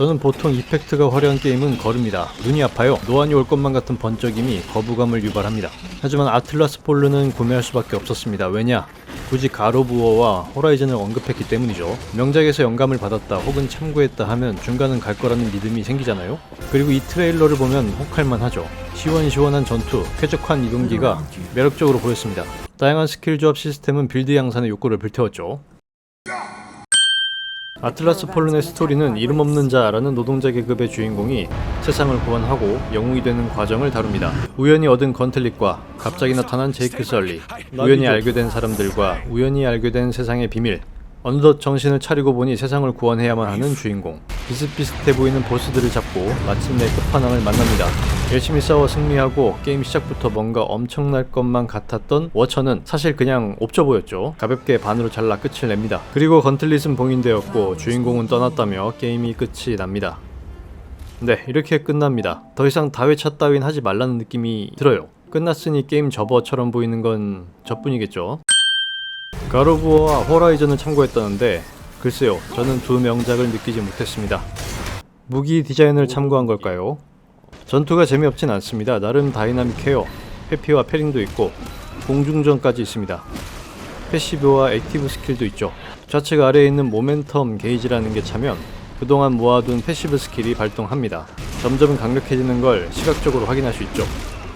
저는 보통 이펙트가 화려한 게임은 거릅니다. 눈이 아파요. 노안이 올 것만 같은 번쩍임이 거부감을 유발합니다. 하지만 아틀라스 폴르는 구매할 수밖에 없었습니다. 왜냐? 굳이 가로부어와 호라이즌을 언급했기 때문이죠. 명작에서 영감을 받았다 혹은 참고했다 하면 중간은 갈 거라는 믿음이 생기잖아요. 그리고 이 트레일러를 보면 혹할만 하죠. 시원시원한 전투, 쾌적한 이동기가 매력적으로 보였습니다. 다양한 스킬 조합 시스템은 빌드 양산의 욕구를 불태웠죠. 아틀라스 폴른의 스토리는 이름 없는 자라는 노동자 계급의 주인공이 세상을 구원하고 영웅이 되는 과정을 다룹니다. 우연히 얻은 건틀릭과 갑자기 나타난 제이크 설리, 우연히 알게 된 사람들과 우연히 알게 된 세상의 비밀, 어느덧 정신을 차리고 보니 세상을 구원해야만 하는 주인공. 비슷비슷해 보이는 보스들을 잡고 마침내 끝판왕을 만납니다. 열심히 싸워 승리하고 게임 시작부터 뭔가 엄청날 것만 같았던 워처는 사실 그냥 옵져 보였죠. 가볍게 반으로 잘라 끝을 냅니다. 그리고 건틀릿은 봉인되었고 주인공은 떠났다며 게임이 끝이 납니다. 네, 이렇게 끝납니다. 더 이상 다회차 따윈 하지 말라는 느낌이 들어요. 끝났으니 게임 접어처럼 보이는 건 저뿐이겠죠. 가로부어와 호라이즌을 참고했다는데 글쎄요 저는 두 명작을 느끼지 못했습니다. 무기 디자인을 참고한 걸까요? 전투가 재미없진 않습니다. 나름 다이나믹해요. 회피와 패링도 있고 공중전까지 있습니다. 패시브와 액티브 스킬도 있죠. 좌측 아래에 있는 모멘텀 게이지라는 게 차면 그동안 모아둔 패시브 스킬이 발동합니다. 점점 강력해지는 걸 시각적으로 확인할 수 있죠.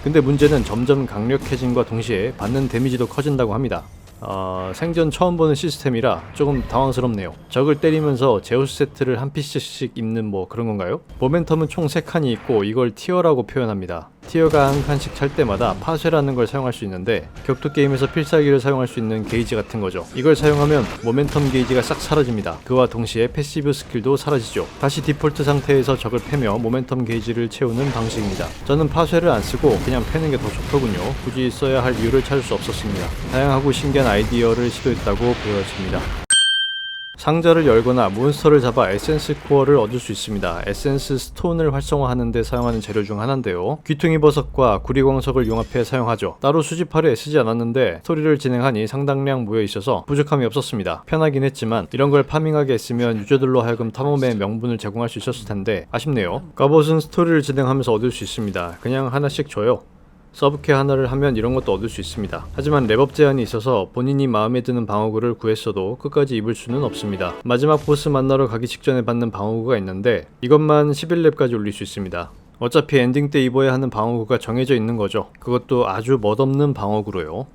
근데 문제는 점점 강력해짐과 동시에 받는 데미지도 커진다고 합니다 어, 생전 처음 보는 시스템이라 조금 당황스럽네요. 적을 때리면서 제우스 세트를 한 피스씩 입는 뭐 그런 건가요? 모멘텀은 총 3칸이 있고 이걸 티어라고 표현합니다. 티어가 한 칸씩 찰 때마다 파쇄라는 걸 사용할 수 있는데 격투 게임에서 필살기를 사용할 수 있는 게이지 같은 거죠. 이걸 사용하면 모멘텀 게이지가 싹 사라집니다. 그와 동시에 패시브 스킬도 사라지죠. 다시 디폴트 상태에서 적을 패며 모멘텀 게이지를 채우는 방식입니다. 저는 파쇄를 안 쓰고 그냥 패는 게 더 좋더군요. 굳이 써야 할 이유를 찾을 수 없었습니다. 다양하고 신기한 아이디어를 시도했다고 보여집니다. 상자를 열거나 몬스터를 잡아 에센스 코어를 얻을 수 있습니다. 에센스 스톤을 활성화하는 데 사용하는 재료 중 하나인데요. 귀퉁이 버섯과 구리광석을 융합해 사용하죠. 따로 수집하려 애쓰지 않았는데 스토리를 진행하니 상당량 모여 있어서 부족함이 없었습니다. 편하긴 했지만 이런 걸 파밍하게 했으면 유저들로 하여금 탐험의 명분을 제공할 수 있었을 텐데 아쉽네요. 갑옷은 스토리를 진행하면서 얻을 수 있습니다. 그냥 하나씩 줘요. 서브캐 하나를 하면 이런 것도 얻을 수 있습니다. 하지만 랩업 제한이 있어서 본인이 마음에 드는 방어구를 구했어도 끝까지 입을 수는 없습니다. 마지막 보스 만나러 가기 직전에 받는 방어구가 있는데 이것만 11렙까지 올릴 수 있습니다. 어차피 엔딩 때 입어야 하는 방어구가 정해져 있는 거죠. 그것도 아주 멋없는 방어구로요.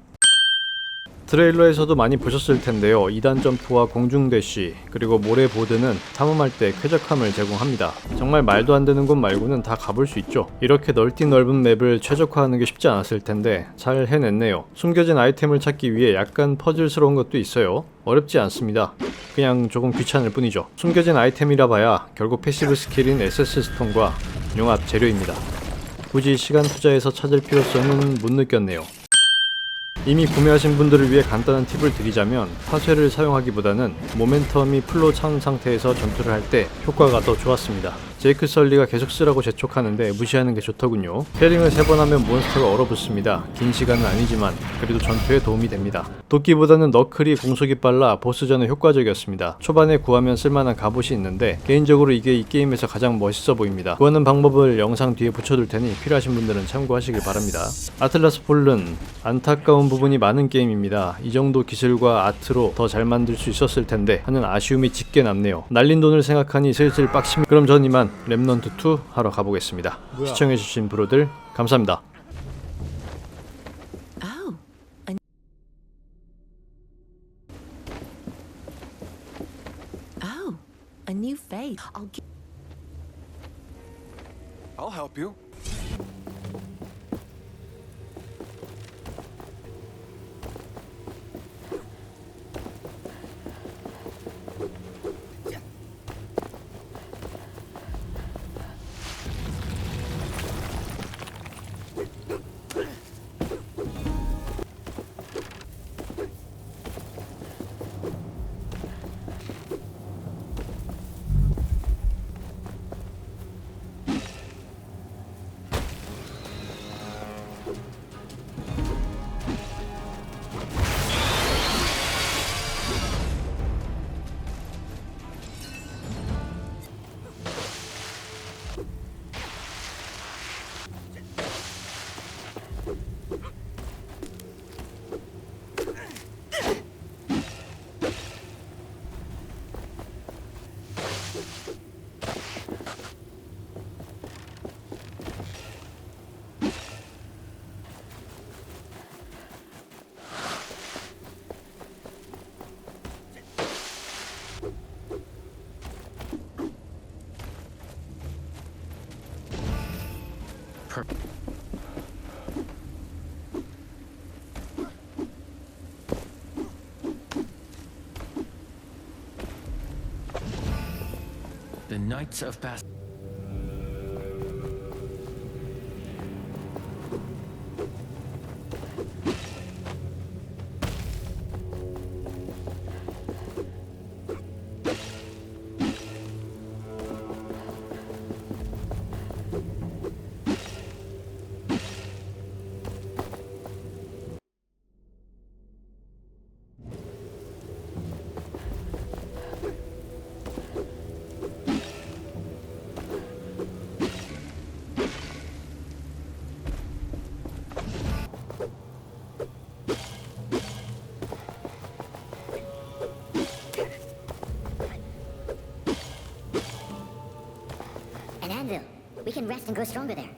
트레일러에서도 많이 보셨을 텐데요. 2단 점프와 공중 대쉬 그리고 모래보드는 탐험할 때 쾌적함을 제공합니다. 정말 말도 안 되는 곳 말고는 다 가볼 수 있죠. 이렇게 넓디 넓은 맵을 최적화하는 게 쉽지 않았을 텐데 잘 해냈네요. 숨겨진 아이템을 찾기 위해 약간 퍼즐스러운 것도 있어요. 어렵지 않습니다. 그냥 조금 귀찮을 뿐이죠. 숨겨진 아이템이라 봐야 결국 패시브 스킬인 SS 스톤과 융합 재료입니다. 굳이 시간 투자해서 찾을 필요성은 못 느꼈네요. 이미 구매하신 분들을 위해 간단한 팁을 드리자면 파쇄를 사용하기보다는 모멘텀이 풀로 찬 상태에서 전투를 할 때 효과가 더 좋았습니다. 제이크 설리가 계속 쓰라고 재촉하는데 무시하는 게 좋더군요. 패링을 세 번 하면 몬스터가 얼어붙습니다. 긴 시간은 아니지만 그래도 전투에 도움이 됩니다. 도끼보다는 너클이 공속이 빨라 보스전에 효과적이었습니다. 초반에 구하면 쓸만한 갑옷이 있는데 개인적으로 이게 이 게임에서 가장 멋있어 보입니다. 구하는 방법을 영상 뒤에 붙여둘 테니 필요하신 분들은 참고하시길 바랍니다. 아틀라스 폴른 안타까운 부분이 많은 게임입니다. 이 정도 기술과 아트로 더 잘 만들 수 있었을 텐데 하는 아쉬움이 짙게 남네요. 날린 돈을 생각하니 슬슬 빡심. 그럼 전 이만 랩넌트 2 하러 가보겠습니다. 시청해주신 브로들 감사합니다. Oh, a, oh, new. I'll get. I'll help you. per The Knights of Bath. We can rest and grow stronger there.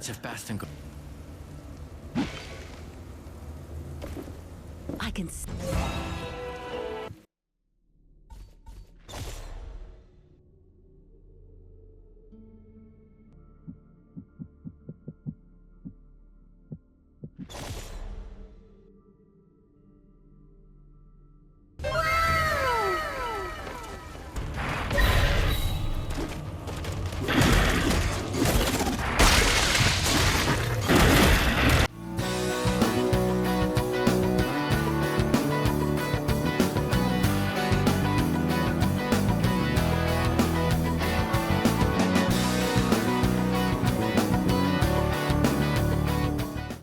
minutes have passed and go. I can. see.